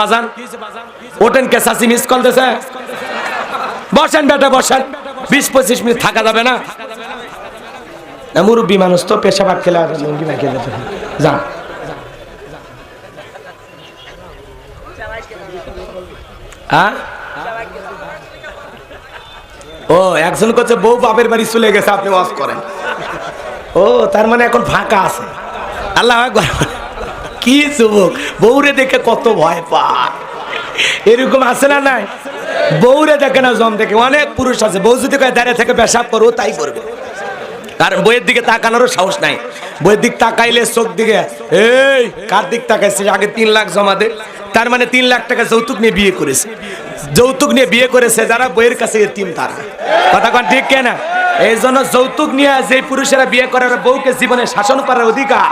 বাজান কে মিস বসেন বেটা, বসেন। বিশ পঁচিশ মিনিট থাকা যাবে না? মুরব্বী মানুষ তো পেশাবাদ খেলে লুঙ্গি যান। হ্যাঁ? ও, একজন করছে বউ বাপের বাড়ি চলে গেছে, আপনি ওয়াজ করেন। ও, তার মানে এখন ফাঁকা আছে। আল্লাহ আকবার। কি যুবক? বউরে দেখে কত ভয় পায়। এরকম আছে না নাই? বউরে দেখে না জম দেখে। অনেক পুরুষ আছে, বউ যদি দাঁড়িয়ে থেকে পেশাব করো, তাই করবে। কারণ বইয়ের দিকে তাকানোরও সাহস নাই। বইয়ের দিক তাকাইলে চোখ দিকে, এই, কার দিক তাকাইছে? আগে তিন লাখ জমা দে। তার মানে তিন লাখ টাকা যৌতুক নিয়ে বিয়ে করেছে। যৌতুক নিয়ে বিয়ে করেছে যারা বইয়ের কাছে তিন তারা। কথা কন ঠিক কেনা? এই জন্য যৌতুক নিয়ে যে পুরুষেরা বিয়ে করার বউকে জীবনে শাসন করার অধিকার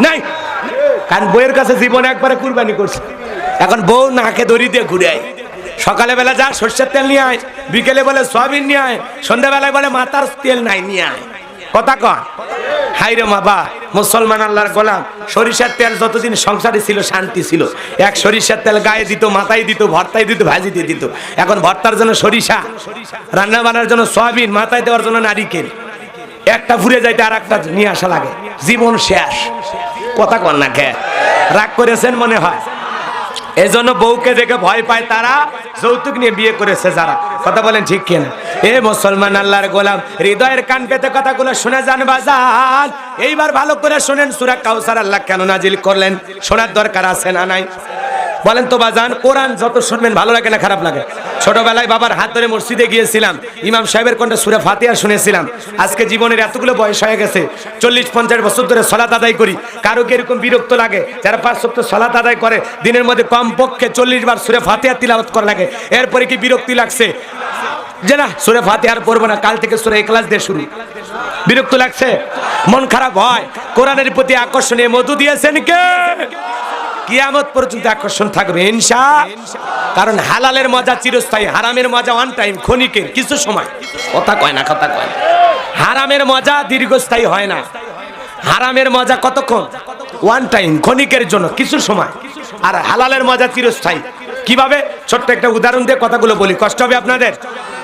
নাই। কারণ বইয়ের কাছে জীবনে একবারে কুরবানি করছে। এখন বউ নাকে দড়ি দিয়ে ঘুরে আয়। সকালে বেলা যা সর্ষের তেল নিয়ে আয়, বিকেলে বলে সয়াবিন নিয়ে আয়, সন্ধ্যাবেলায় বলে মাথার তেল নাই নিয়ে আয়। কথা কন হাই রে বাবা মুসলমান আল্লাহর গোলাম, সরিষার তেল যতদিন সংসারে ছিল, শান্তি ছিল। এক সরিষার তেল গায়ে দিত, মাথায় দিত, ভর্তায় দিত, ভাজি দিয়ে দিত। এখন ভর্তার জন্য সরিষা, রান্না বান্নার জন্য সয়াবিন, মাথায় দেওয়ার জন্য নারিকেল। একটা ঘুরে যাইতে আর একটা নিয়ে আসা লাগে। জীবন শেষ। কথা কন না খে। রাগ করেছেন মনে হয়। এই জন্য বউকে দেখে ভয় পায় তারা, যৌতুক নিয়ে বিয়ে করেছে যারা। কথা বলেন ঠিক কেন? এ মুসলমান আল্লাহর গোলাম, হৃদয়ের কান পেতে কথাগুলো শুনে যান বাজান। এইবার ভালো করে শোনেন সুরা কাউসার আল্লাহ কেন নাজিল করলেন? শোনার দরকার আছে না নাই? বলেন তো বাজান, কোরআন যত শুনবেন ভালো লাগে না খারাপ লাগে? ছোটবেলায় বাবার হাত ধরে মসজিদে গিয়েছিলাম। ইমাম সাহেবের কণ্ঠে সুরে ফাতিহা শুনেছিলাম। আজকে জীবনের এতগুলো বয়স হয়ে গেছে, চল্লিশ, পঞ্চাশ বছর ধরে সলাত আদায় করি। কারও কি এরকম বিরক্ত লাগে? যারা পাঁচ সপ্তাহ সলাত আদায় করে, দিনের মধ্যে কম পক্ষে চল্লিশ বার সুরে ফাতিহা তিলাওয়াত করা লাগে। এরপরে কি বিরক্তি লাগছে? যে না, সুরে ফাতিহার পড়ব না, কাল থেকে সুরে ক্লাস দিয়ে শুরু। বিরক্ত লাগছে? মন খারাপ হয়। কোরআনের প্রতি আকর্ষণীয় মধু দিয়েছেন কে? কিয়ামত পর্যন্ত আকর্ষণ থাকবে, ইনশা কারণ হালালের মজা চিরস্থায়ী, হারামের মজা ওয়ান টাইম ক্ষণিকের, কিছু সময়। কথা কয় না, কথা কয় না। হারামের মজা দীর্ঘস্থায়ী হয় না। হারামের মজা কতক্ষণ? ওয়ান টাইম ক্ষণিকের জন্য, কিছু সময়। আর হালালের মজা চিরস্থায়ী। কীভাবে? ছোট্ট একটা উদাহরণ দিয়ে কথাগুলো বলি। কষ্ট হবে আপনাদের?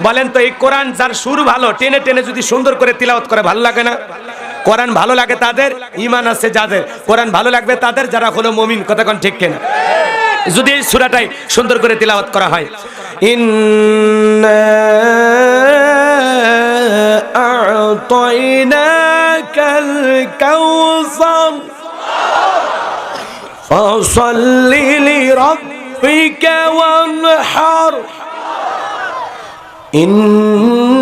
বলেন তো, এই কোরআন যার সুর ভালো, টেনে টেনে যদি সুন্দর করে তিলাওয়াত করে, ভালো লাগে না? কোরআন ভালো লাগে তাদের ইমান আছে যাদের কোরআন ভালো লাগবে তাদের যারা হলো মমিন কথা কোন ঠিক কেনা যদি এই সুরাটাই সুন্দর করে তিলাওয়াত করা হয় ইন্না আ'তাইনাকাল কাউসার فصل لربك وانحر إن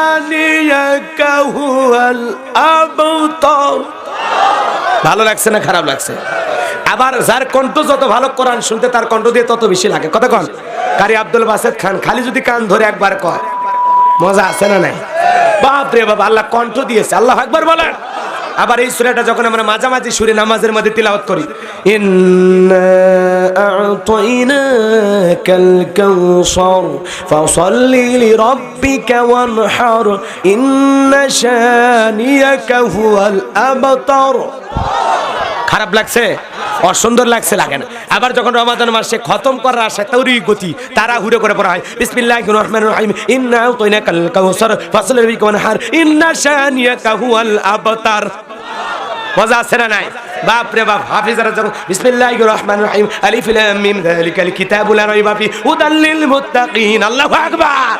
شانيك هو الأبطر ভালো লাগছে না খারাপ লাগছে আবার যার কণ্ঠ যত ভালো কোরআন শুনতে তার কণ্ঠ দিয়ে তত বেশি লাগে কত কন কারি আব্দুল বাসেদ খান খালি যদি কান ধরে একবার কয় মজা আছে না নাই বাপ রে বাবা আল্লাহ কণ্ঠ দিয়েছে আল্লাহ একবার বলেন আবার এই সুরাটা যখন আমরা মাঝামাঝি সুরে নামাজের মধ্যে তিলাওয়াত করি, ইন্না আ'তাইনাকাল কাউসার, ফাসাল্লি লিরাব্বিকা ওয়ানহার, ইন্না শানিয়াকা হুয়াল আবতার। খারাপ লাগছে, অসুন্দর লাগছে, লাগে না। আবার যখন রমাদান মাসে খতম করার আশা তৌরি গতি তারা হুড়ে করে পড়া হয়। বিসমিল্লাহির রহমানির রহিম। ইন্না আ'তাইনাকাল কাউসার ফাসাল্লি লিরাব্বিকা ওয়ানহার ইন্না শানিয়াকা হুয়াল আবতার। মজা আছে না নাই? বাপ রে বাপ, হাফিজারা যখন বিসমিল্লাহির রহমানির রহিম। আলিফ লাম মিম, যালিকাল কিতাবু লা রাইবা ফি। হুদাল মুত্তাকিন। আল্লাহু আকবার!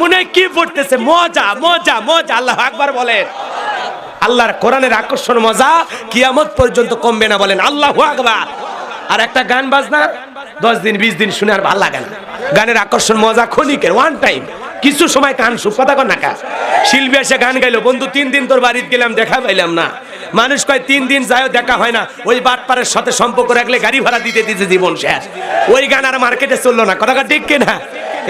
মনে কি পড়তেছে। মজা মজা মজা। আল্লাহু আকবার বলেন। আল্লাহর কোরআনের আকর্ষণ মজা কিয়ামত পর্যন্ত কমবে না বলেন, আল্লাহু আকবার। আর একটা গান বাজনা, দশ দিন, বিশ দিন শুনে আর ভালো লাগে না। গানের আকর্ষণ মজা ক্ষণিকের ওয়ান টাইম কিছু সময় কান কথা কর না শিল্পী এসে গান গাইলো, বন্ধু, তিন দিন তোর বাড়িতে গেলাম, দেখা পাইলাম না। মানুষ কয়, তিন দিন যায়ও দেখা হয় না। ওই বাটপারের সাথে সম্পর্ক রাখলে গাড়ি ভাড়া দিতে দিতে জীবন শেষ। ওই গান আর মার্কেটে চলল না। কথা ঠিক কিনা?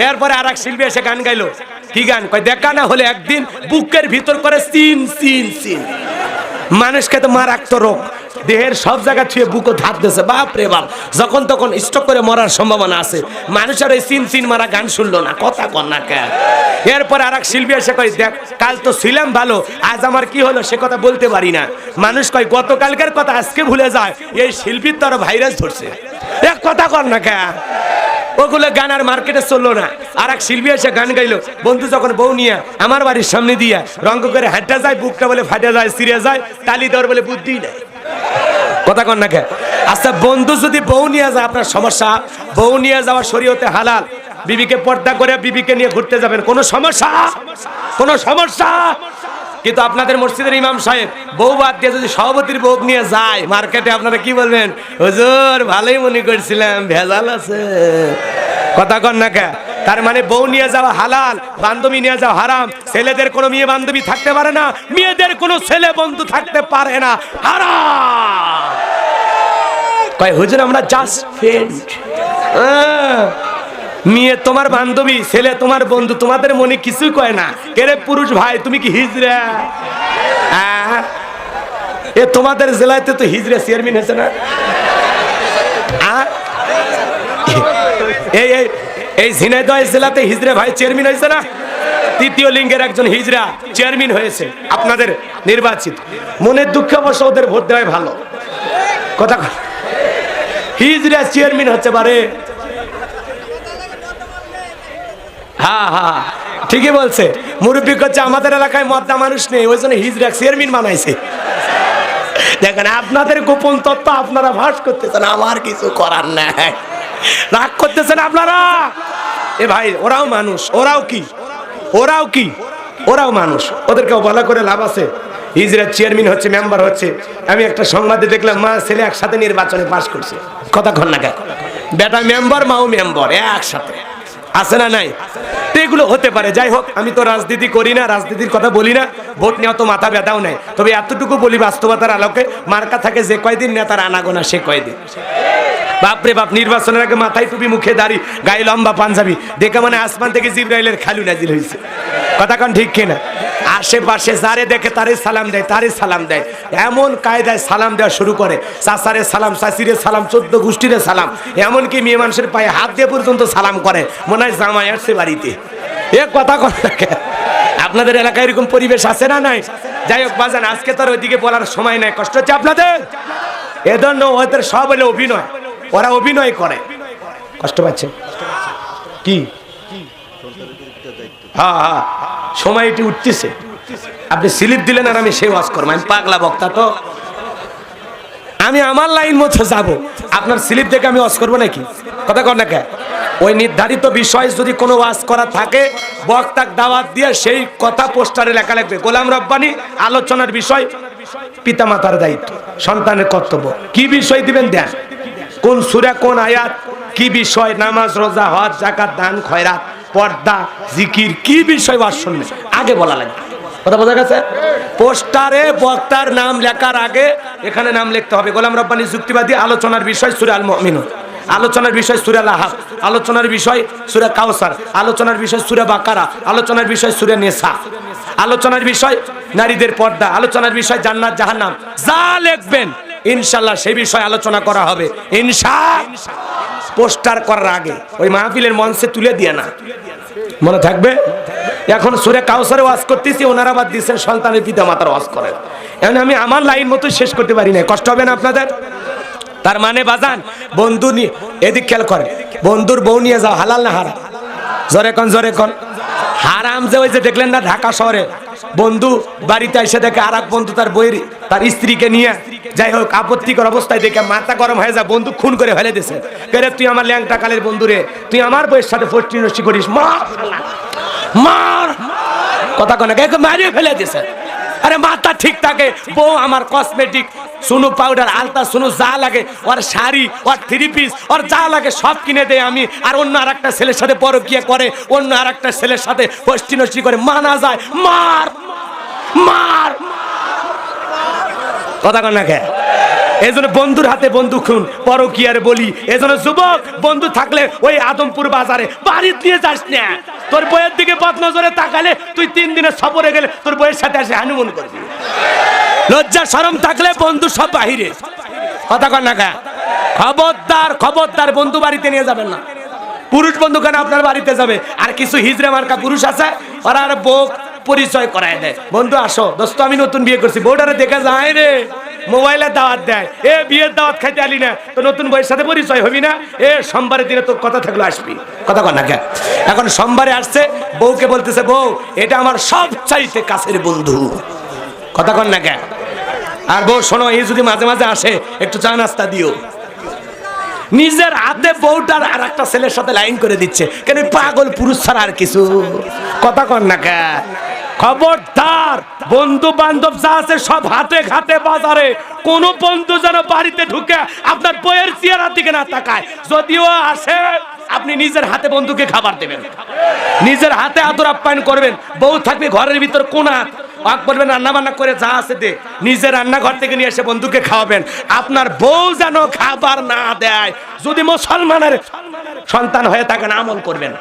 এরপরে আর এক শিল্পী এসে গান গাইলো কি গান কয়? দেখা না হলে একদিন বুকের ভিতর করে সিন সিন সিন। মানুষকে তো মারাক্ত রোগ। দেহের সব জায়গা ছুঁয়ে বুকো ধার দিয়েছে। বাপ রে বাপ, যখন তখন স্টক করে মরার সম্ভাবনা আছে। মানুষের ওই সিন সিন মারা গান শুনলো না, কথা কর না কে এরপর আর এক শিল্পী এসে কয়, দেখ, কাল তো ছিলাম ভালো, আজ আমার কি হলো সে কথা বলতে পারি না। মানুষ কয়, গতকালকের কথা আজকে ভুলে যায়, এই শিল্পীর তো আরও ভাইরাস ধরছে। এক কথা কর না কে ওগুলো গান আর মার্কেটে চলল না। আর এক শিল্পী এসে গান গাইলো, বন্ধু, যখন বউ নিয়ে আমার বাড়ির সামনে দিয়া রঙ্গ করে হাঁটা যায়, বুকটা বলে ফাটে যায় সিরিয়া যায়, তালি দেওয়ার বলে বুদ্ধি নেই। কথা কন না কে? আচ্ছা বন্ধু যদি বউ নিয়ে যায়, আপনার সমস্যা? বউ নিয়ে যাওয়া শরীয়তে হালাল। বিবিকে পর্দা করে বিবিকে নিয়ে ঘুরতে যাবেন। কোনো সমস্যা? কোনো সমস্যা? কিন্তু আপনাদের মসজিদের ইমাম সাহেব, বউ বাদ দিয়ে যদি সভাপতির বউ নিয়ে যায়, মার্কেটে আপনারা কি বলবেন? হুজুর, ভালোই মনে করছিলাম, ভেজাল আছে। কথা কন না কে? তার মানে বউ নিয়ে যাওয়া হালাল, বান্ধবী নিয়ে যাওয়া হারাম, ছেলেদের কোনো মেয়ে বান্ধবী থাকতে পারে না, মেয়েদের কোনো ছেলে বন্ধু থাকতে পারে না, হারাম। কয়, হুজুর, আমরা জাস্ট ফ্রেন্ড মেয়ে তোমার বান্ধবী, ছেলে তোমার বন্ধু, তোমাদের মনে কিছুই কয় না এরে পুরুষ ভাই, তুমি কি হিজরা আহ? এ তোমাদের জেলাতে তো হিজরা চেয়ারম্যান হয়েছে না আহ? এই এই এই ঝিনাইদহ জেলাতে হিজরা ভাই চেয়ারম্যান হয়েছে না তৃতীয় লিঙ্গের একজন হিজরা চেয়ারম্যান হয়েছে, আপনাদের নির্বাচিত মনের দুঃখ অবশ্য ওদের ভোট দেওয়াই ভালো কথা। হিজরা চেয়ারম্যান হচ্ছে পারে হ্যাঁ হ্যাঁ ঠিকই বলছে। মুরব্বী করছে, আমাদের এলাকায় মদ্দা মানুষ নেই, ওই জন্য হিজরা চেয়ারম্যান বানাইছে। দেখেন, আপনাদের গোপন তত্ত্ব আপনারা ভাস করতেছেন, আমার কিছু করার নাই। রাগ করতেছেন আপনারা? এ ভাই, ওরাও মানুষ, ওরাও কি? ওরাও কি? ওরাও মানুষ ওদেরকে বলা করে লাভ আছে। হিজরা চেয়ারম্যান হচ্ছে, মেম্বার হচ্ছে। আমি একটা সংবাদে দেখলাম, মা, ছেলে একসাথে নির্বাচনে পাশ করছে। কথা কন না কেন? বেটা মেম্বার, মাও মেম্বার, একসাথে। আছে না নাই? এগুলো হতে পারে। যাই হোক, আমি তো রাজনীতি করি না, রাজনীতির কথা বলি না। ভোট নেওয়া তো মাথা ব্যথাও নাই। তবে এতটুকু বলি, বাস্তবতার আলোকে মার্কা থাকে যে কয়দিন নেতার আনাগোনা, সে কয়দিন। বাপরে বাপ, নির্বাচনের আগে মাথায় টুপি, মুখে দাড়ি, গায়ে লম্বা পাঞ্জাবি। দেখে মানে আসমান থেকে জিব্রাইলের খালু নাজিল হয়েছে। কথা কন ঠিক কিনা? আশেপাশে যারে দেখে তারে সালাম দেয়, তারে সালাম দেয়। এমন কায়দায় সালাম দেওয়া শুরু করে, চাচারে সালাম, চাচিরে সালাম, চোদ্দ গোষ্ঠীরে সালাম। এমনকি মেয়ে মানুষের পায়ে হাত দিয়ে পর্যন্ত সালাম করে, মনে হয় জামাই আসছে বাড়িতে। এ কথা কথা আপনাদের এলাকায় এরকম পরিবেশ আছে না নাই? যাই হোক, বাজান, আজকে তো আর ওইদিকে বলার সময় নাই, কষ্ট হচ্ছে আপনাদের? এজন্য ওদের সব হলে অভিনয়, ওরা অভিনয় করে। কষ্ট পাচ্ছে? কি? হ্যাঁ হ্যাঁ। সময়টি উঠতেছে। আপনি স্লিপ দিলেন আর আমি সেই ওয়াজ করব। আমি পাগলা বক্তা তো। আমি আমার লাইন মতো যাব। আপনার স্লিপ দেখে আমি ওয়াজ করব নাকি? কথা কর না কে? ওই নির্ধারিত বিষয় যদি কোনো ওয়াজ করা থাকে, বক্তাক দাওয়াত দিয়ে সেই কথা পোস্টারে লেখা লাগবে। গোলাম রব্বানি, আলোচনার বিষয়, পিতামাতার দায়িত্ব, সন্তানের কর্তব্য। কি বিষয় দিবেন দেন? কোন সুরা, কোন আয়াত? কি বিষয়? নামাজ, রোজা, হজ জাকাত দান, খয়রাত, পর্দা, জিকির, কি বিষয় ওয়াজ শুনবে আগে বলা লাগবে। কথা বোঝা গেছে? পোস্টারে বক্তার নাম লেখার আগে এখানে নাম লিখতে হবে। গোলাম রব্বানি যুক্তিবাদী আলোচনার বিষয় সুরে আল আলোচনার বিষয় সুরা লাহাব আলোচনার বিষয় সুরা কাউসার। আলোচনার বিষয় সুরা বাকারা। আলোচনার বিষয় সুরে নেশা আলোচনার বিষয় নারীদের পর্দা। আলোচনার বিষয় জান্নাত জাহান্নাম। যা লিখবেন, ইনশাল্লাহ সেই বিষয়ে আলোচনা করা হবে। ইনশা পোস্টার করার আগে। ওই মাহফিলের মঞ্চে তুলে দিয়ে না। মনে থাকবে? এখন সুরে কাউসারে ওয়াজ করতেছি, ওনারা বাদ দিচ্ছেন সন্তানের পিতা মাতার ওয়াজ করেন। এখন আমি আমার লাইন মতো শেষ করতে পারি না কষ্ট হবে না আপনাদের? তার মানে বাজান, বন্ধু এদিক খেয়াল করেন। বন্ধুর বউ নিয়ে যাও, হালাল না হারাম? জোরে কন জোরে কন। হারাম যে ওই যে দেখলেন না ঢাকা শহরে, বন্ধু বাড়িতে এসে দেখে আর বন্ধু তার বইয়ের, তার স্ত্রীকে নিয়ে, যাই হোক, আপত্তিকর অবস্থায় দেখে মাথা গরম হয়ে যায়, বন্ধু খুন করে ফেলে দিছে কেরে তুই আমার ল্যাংটা কালের বন্ধু রে, তুই আমার বইয়ের সাথে ফষ্টি করিস মার মার, কথা কনে মারিয়ে ফেলে দিছে। আরে মাথা ঠিক থাকে, বউ আমার কসমেটিক সুনু পাউডার আলতা সুনু যা লাগে, ওর শাড়ি, ওর থ্রি পিস ওর যা লাগে সব কিনে দেয় আমি। আর অন্য আর একটা ছেলের সাথে পরকিয়া করে, অন্য আর একটা ছেলের সাথে নষ্টি করে, মানা যায়, মার মার কথা কন না কে এই জন্য বন্ধুর হাতে বন্ধু খুন, পরকিয়ার বলি। এই জন্য যুবক, বন্ধু থাকলে ওই আদমপুর বাজারে বাড়ি দিয়ে যাস না। তোর বইয়ের দিকে পথ নজরে তাকালে তুই তিন দিনের সফরে গেলে তোর বইয়ের সাথে আসে হানুমন করবি। লজ্জা, শরম থাকলে বন্ধু সব বাহিরে। কথা কর না খবরদার খবরদার বন্ধু বাড়িতে নিয়ে যাবেন না। পুরুষ বন্ধু কেন আপনার বাড়িতে যাবে? আর কিছু হিজড়ে মার্কা পুরুষ আছে? ওরা আর বউ পরিচয় করায় দেয়। বন্ধু, আসো। দোস্ত, আমি নতুন বিয়ে করছি। বউটারে দেখা যায় রে। মোবাইলে দাওয়াত দেয়। এ বিয়ের দাওয়াত খাইতে আলি না, তো নতুন বইয়ের সাথে পরিচয় হবি না? এ সোমবারের দিনে তোর কথা থাকলে আসবি। কথা কর না কে? এখন সোমবারে আসছে, বউকে বলতেছে, বউ, এটা আমার সব চাইতে কাছের বন্ধু। কথা কর না কে? আর বউ, শোনো, এই যদি মাঝে মাঝে আসে, একটু চা নাস্তা দিও। নিজের হাতে বউটার আর একটা ছেলের সাথে লাইন করে দিচ্ছে। কেন পাগল পুরুষ ছাড়া আর কিছু? কথা কন না কে? খবরদার বন্ধু বান্ধব যা আছে সব হাতে ঘাতে বাজারে। কোন বন্ধু যেন বাড়িতে ঢুকে আপনার বইয়ের চেয়ারার দিকে না তাকায়। যদিও আসে, আপনি নিজের হাতে বন্ধুকে খাবার দেবেন। নিজের হাতে আদর আপ্যায়ন করবেন। বউ থাকবে ঘরের ভিতর কোনা। আগ বলবেন রান্না বান্না করে যা আছে দে। নিজে রান্নাঘর থেকে নিয়ে এসে বন্ধুকে খাওয়াবেন। আপনার বউ যেন খাবার না দেয়। যদি মুসলমানের সন্তান হয়ে থাকেন আমল করবেন।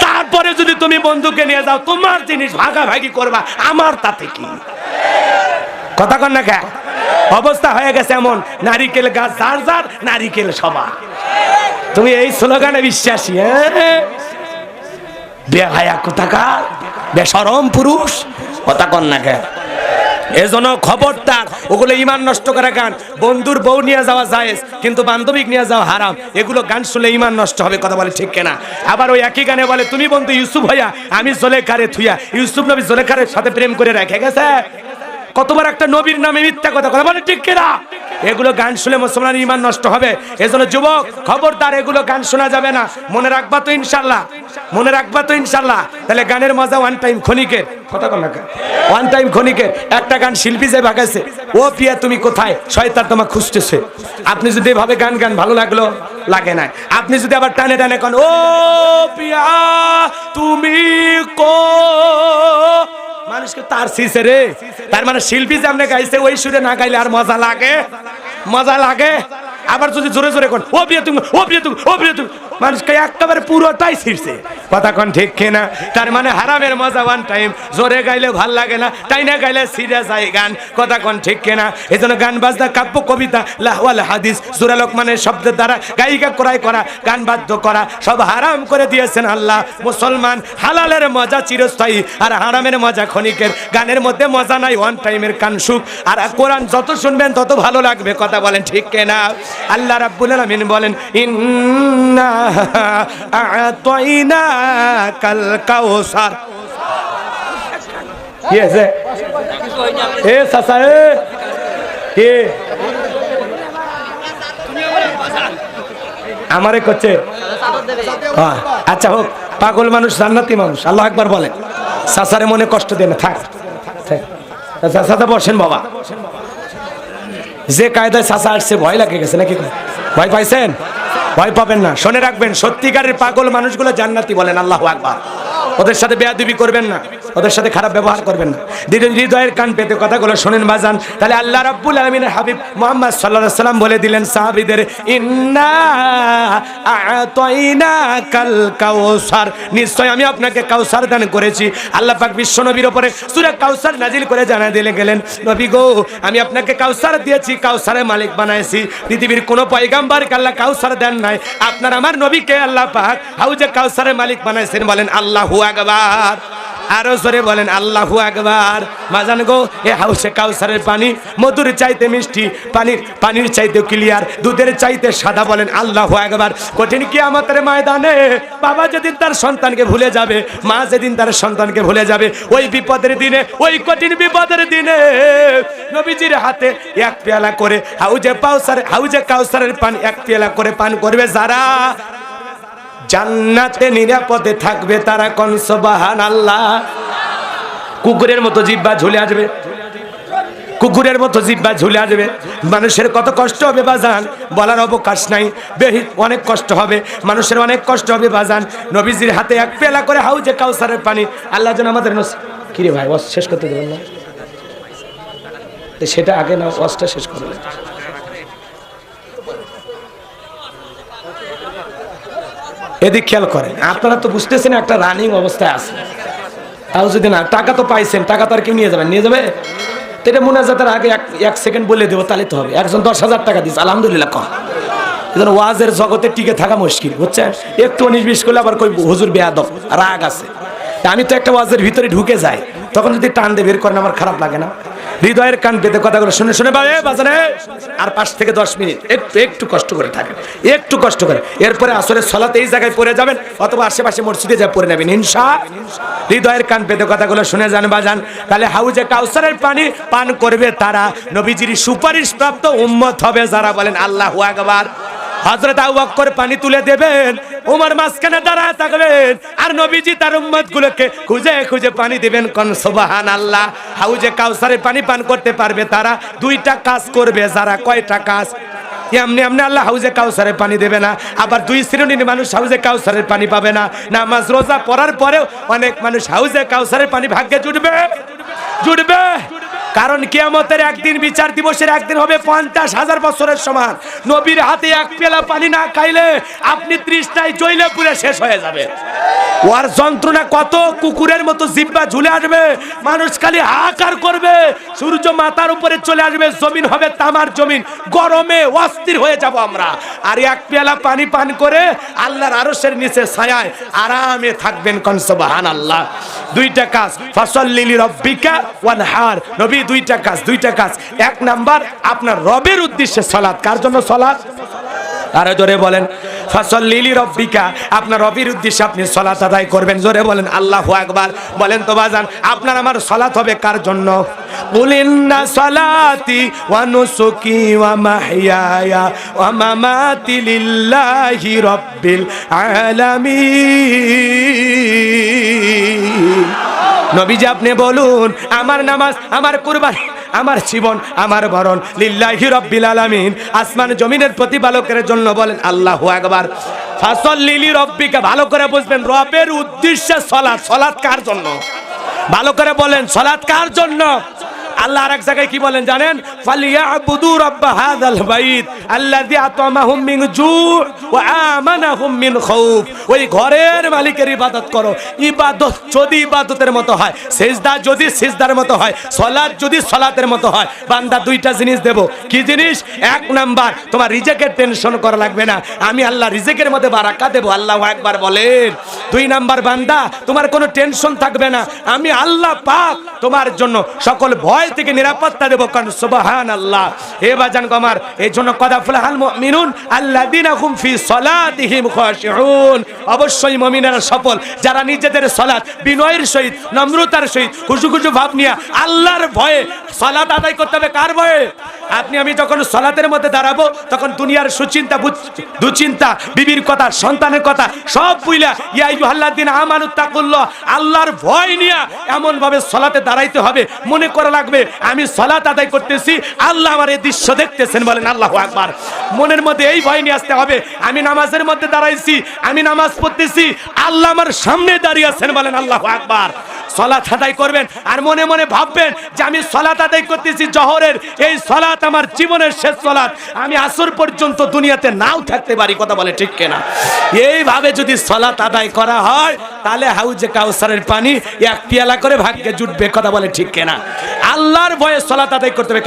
তারপরে যদি তুমি বন্ধুকে নিয়ে যাও, তোমার জিনিস ভাগাভাগি করবা, আমার তাতে কি? কথা কন না অবস্থা হয়ে গেছে এমন, নারিকেল গাছ যার যার নারিকেল সবা তুমি এই স্লোগানে বিশ্বাসী হ্যাঁ বেহায়া কোথাকার? বেসরম পুরুষ? কথা কন না এজন্য খবরদার। ওগুলো ইমান নষ্ট করা গান বন্ধুর বউ নিয়ে যাওয়া যায় কিন্তু বান্ধবীক নিয়ে যাওয়া হারাম। এগুলো গান শুনলে ইমান নষ্ট হবে, কথা বলে ঠিক কেনা? আবার ওই একই গানে বলে, তুমি বন্ধু ইউসুফ ভাইয়া আমি জোলেখারে থুইয়া। ইউসুফ নবী জোলেখারের সাথে প্রেম করে রেখে গেছে। কতবার একটা নবীর নামে মিথ্যা কথা কথা বলে ঠিক কেনা? এগুলো গান শুনে মুসলমান ইমান নষ্ট হবে। এজন্য যুবক, খবরদার, এগুলো গান শোনা যাবে না। মনে রাখবা তো ইনশাল্লাহ মনে রাখবা তো ইনশাল্লাহ তাহলে গানের মজা ওয়ান টাইম ক্ষণিকের। কথা কন? ওয়ান টাইম ক্ষণিকের। একটা গান শিল্পী যে ভাগাইছে, ও পিয়া তুমি কোথায়? শয়তান তোমার খুঁজতেছে। আপনি যদি এভাবে গান গান, ভালো লাগল? লাগে না আপনি যদি আবার টানে টানে কন, ও পিয়া, তুমি কো মানুষকে তার শিশে রে। তার মানে শিল্পী যে আপনি গাইছে, ওই সুরে না গাইলে আর মজা লাগে। মজা লাগে। আবার যদি জোরে জোরে কোন, ও প্রিয় তুমি ও প্রিয় তুমি ও প্রিয় তুমি মানুষকে একেবারে পুরোটাই ছিঁড়ছে। কথা কোন ঠিক কিনা? তার মানে হারামের মজা ওয়ান টাইম জোরে গাইলে ভালো লাগে না, তাই না গাইলে ছিঁড়ে যায় গান। কথা কোন ঠিক কিনা? এই জন্য গান বাজনা, কাব্য, কবিতা, লাহওয়াল, হাদিস, সুরা লোকমানের শব্দের দ্বারা গায়িকা ক্রয় করা, গান বাদ্য করা, সব হারাম করে দিয়েছেন আল্লাহ। মুসলমান হালালের মজা চিরস্থায়ী, আর হারামের মজা ক্ষণিকের। গানের মধ্যে মজা নাই ওয়ান টাইমের কান সুখ। আর কোরআন যত শুনবেন, তত ভালো লাগবে, কথা বলেন ঠিক কেনা? আল্লাহ রাব্বুল আলামিন বলেন, ইন্না কাল কাউসার কি আছে এ সাসা এ কে আমারে করছে। আচ্ছা হোক পাগল মানুষ জান্নাতি মানুষ আল্লাহ একবার বলে। সাসারে মনে কষ্ট দেন থাক। চাচা বসেন বাবা। যে কায়দায় চাচা আসছে ভয় লাগে গেছে নাকি ভয় পাইছেন? ভয় পাবেন না। শুনে রাখবেন সত্যিকারের পাগল মানুষগুলো জান্নাতি বলেন আল্লাহ আকবার। ওদের সাথে বেয়াদবি করবেন না। ওদের সাথে খারাপ ব্যবহার করবেন না। দিদি, হৃদয়ের কান পেতে কথাগুলো শোনেন বাজান। তাহলে আল্লাহ রাব্বুল আলমিনের হাবিব মোহাম্মদ সাল্লাহ সাল্লাম বলে দিলেন সাহাবিদের, ইন্না কাল কাউসার নিশ্চয় আমি আপনাকে কাউসার দান করেছি। আল্লাহ পাক বিশ্ব নবীর উপরে সূরা কাউসার নাজিল করে জানা দিলে গেলেন, নবী গো, আমি আপনাকে কাউসার দিয়েছি কাউসারের মালিক বানাইছি। পৃথিবীর কোন পয়গাম্বারকে আল্লাহ কাউসার দেন নাই। আপনার আমার নবীকে আল্লাহ পাক হাউজে কাউসারের মালিক বানাইছেন বলেন, আল্লাহু আকবার। আরও জোরে বলেন, আল্লাহু আকবার। মাজান গো, এ হাউসে কাউসারের পানি, মধুর চাইতে মিষ্টি, পানির পানির চাইতে ক্লিয়ার দুধের চাইতে সাদা বলেন, আল্লাহু আকবার। কঠিন কি আমাদের ময়দানে বাবা যেদিন তার সন্তানকে ভুলে যাবে, মা যেদিন তার সন্তানকে ভুলে যাবে, ওই বিপদের দিনে, ওই কঠিন বিপদের দিনে নবীজির হাতে এক পেয়ালা করে হাউজে পাউসার হাউজে কাউসারের পানি, এক পেয়ালা করে পান করবে যারা জান্নাতে নিরাপদে থাকবে তারা কনসবাহান আল্লাহ কুকুরের মতো জিব্বা ঝুলে আসবে। কুকুরের মতো জিব্বা ঝুলে আসবে। মানুষের কত কষ্ট হবে বাজান? বলার অবকাশ নাই। বেহি, অনেক কষ্ট হবে। মানুষের অনেক কষ্ট হবে বাজান। নবীজির হাতে এক পেলা করে হাউজে কাউসারের পানি। আল্লাহ যেন আমাদের নস- কি রে ভাই শেষ করতে দেবেন না? সেটা আগে না, ওয়াজটা শেষ করবে এদিক খেয়াল করেন, আপনারা তো বুঝতেছেন একটা রানিং অবস্থায় আছে। তাও যদি না, টাকা তো পাইছেন, টাকা তো আর কেউ নিয়ে যাবেন, নিয়ে যাবে? এটা মোনাজাতের আগে এক এক সেকেন্ড বলে দেবো, তাহলে তো হবে। একজন দশ হাজার টাকা দিচ্ছে আলহামদুলিল্লাহ কম। এজন্য ওয়াজের জগতে টিকে থাকা মুশকিল, বুঝছেন? একটু উনিশ বিশ করলে আবার কই, হুজুর বেয়াদব, রাগ আছে। আমি তো একটা ওয়াজের ভিতরে ঢুকে যাই, তখন যদি টান দিয়ে বের করেন, আমার খারাপ লাগে না। হৃদয়ের কান পেতে কথাগুলো শুনে শুনে পাবে বাজারে আর পাঁচ থেকে দশ মিনিট, একটু একটু কষ্ট করে থাকেন, একটু কষ্ট করে। এরপরে আসলে সলাতে এই জায়গায় পড়ে যাবেন, অথবা আশেপাশে মসজিদে যা পড়ে নেবেন হিংসা হৃদয়ের কান পেতে কথাগুলো শুনে যান, বাজান। তাহলে হাউজে কাউসারের পানি পান করবে তারা। নবীজির সুপারিশ প্রাপ্ত উম্মত হবে যারা বলেন আল্লাহ আকবার। হজরত আবু বকর পানি তুলে দেবেন ওমর মাঝখানে দাঁড়ায় থাকবেন, আর নবীজি তার উম্মত গুলোকে খুঁজে খুঁজে পানি দিবেন, কোন সুবাহান আল্লাহ হাউজে কাউসারে পানি পান করতে পারবে তারা, দুইটা কাজ করবে, যারা কয়টা কাজ? এমনি এমনি আল্লাহ হাউজে কাউসারে পানি দেবে না, আবার দুই শ্রেণির মানুষ হাউজে কাউসারের পানি পাবে না। নামাজ, রোজা পড়ার পরেও অনেক মানুষ হাউজে কাউসারের পানি ভাগ্যে জুটবে জুটবে। কারণ কিয়ামতের একদিন বিচার দিবসের একদিন হবে পঞ্চাশ হাজার বছরের সমান। নবীর হাতে এক পেলা পানি না খাইলে আপনি তৃষ্ণায় জইলে পুরে শেষ হয়ে যাবে। ওর যন্ত্রণা কত? কুকুরের মতো জিব্বা ঝুলে আসবে, মানুষ খালি হাহাকার করবে, সূর্য মাথার উপরে চলে আসবে, জমিন হবে তামার জমিন, গরমে অস্থির হয়ে যাব আমরা। আর এক পেলা পানি পান করে আল্লাহর আরশের নিচে ছায়ায় আরামে থাকবেন কনসবাহান আল্লাহ দুইটা কাজ ফসল লিলি রব্বিকা ওয়ানহার। নবী দুইটা কাজ দুইটা কাজ। এক নাম্বার আপনার রবের উদ্দেশ্যে সলাৎ। কার জন্য সলাৎ? আরও জোরে বলেন ফসল লিলি রব্বিকা, আপনার রবির উদ্দেশ্যে আপনি সলাত আদায় করবেন। জোরে বলেন, আল্লাহু আকবার। বলেন তো বাজান, আপনার আমার সলাত হবে কার জন্য? বলিন্না সলাতি ওয়া নুসুকি ওয়া মাহইয়ায়া ওয়া মামাতি লিল্লাহি রাব্বিল আলামিন। নবীজি আপনি বলুন, আমার নামাজ, আমার কুরবানি, আমার জীবন, আমার বরণ লিল্লাহি রব্বিল আলামিন। আসমান জমিনের প্রতিপালকের জন্য বলেন, আল্লাহ একবার ফাসল লিলি রব্বিকে, ভালো করে বুঝবেন, রবের উদ্দেশ্যে সলাৎ। সলাৎ কার জন্য? ভালো করে বলেন, সলাৎ কার জন্য? আল্লাহ আরেক জায়গায় কি বলেন জানেন? ফালিয়াবুদু বাইত আল্লাযী আতামাহুম মিন জু ওয়া আমানাহুম মিন খাউফ ওই ঘরের মালিকের ইবাদত করো। ইবাদত যদি ইবাদতের হয়, সিজদা যদি সিজদার হয় সালাত যদি সালাতের হয়, বান্দা দুইটা জিনিস দেব। কি জিনিস? এক নাম্বার, তোমার রিজেকের টেনশন করা লাগবে না। আমি আল্লাহ রিজেকের মধ্যে বারাকা দেব। আল্লাহ একবার বলেন। দুই নাম্বার, বান্দা, তোমার কোনো টেনশন থাকবে না। আমি আল্লাহ পাক তোমার জন্য সকল ভয় থেকে নিরাপত্তা দেবো কারণ সুবাহান আল্লাহ হে বাজান কমার এই জন্য কথা ফুলাহাল মিনুন আল্লাযিনা হুম ফি সলাতিহিম খাশিউন। অবশ্যই মুমিনেরা সফল, যারা নিজেদের সালাত বিনয়ের সহিত, নম্রতার সহিত, খুশু খুশু ভাব নিয়ে আল্লাহর ভয়ে সালাত আদায় করতে হবে, কার ভয়ে? আপনি, আমি যখন সলাতের মধ্যে দাঁড়াবো, তখন দুনিয়ার সুচিন্তা দুচিন্তা, বিবির কথা, সন্তানের কথা, সব বুইলা, ইয়া আইয়ুহাল্লাযিনা আমানু তাকুল্লাহ, আল্লাহর ভয় নিয়ে এমন ভাবে সালাতে দাঁড়াইতে হবে, মনে করা লাগবে আমি সলাত আদায় করতেছি। আল্লাহ আমার এই দৃশ্য দেখতেছেন বলেন, আল্লাহ আকবার। মনের মধ্যে এই ভয় নিয়ে আসতে হবে। আমি নামাজের মধ্যে দাঁড়াইছি, আমি নামাজ পড়তেছি, আল্লাহ আমার সামনে দাঁড়িয়ে আছেন বলেন, আল্লাহ আকবার। সলাত আদায় করবেন আর মনে মনে ভাববেন যে আমি সলাত আদায় করতেছি জহরের। এই সলাত আমার জীবনের শেষ সলাত আমি আসর পর্যন্ত দুনিয়াতে নাও থাকতে পারি, কথা বলে ঠিক কেনা? এইভাবে যদি সলাত আদায় করা হয়, তাহলে হাউজে কাউসারের পানি এক পিয়ালা করে ভাগ্যে জুটবে, কথা বলে ঠিক কেনা? আল্লাহর ভয়ে সলাত আদায় করতে হবে।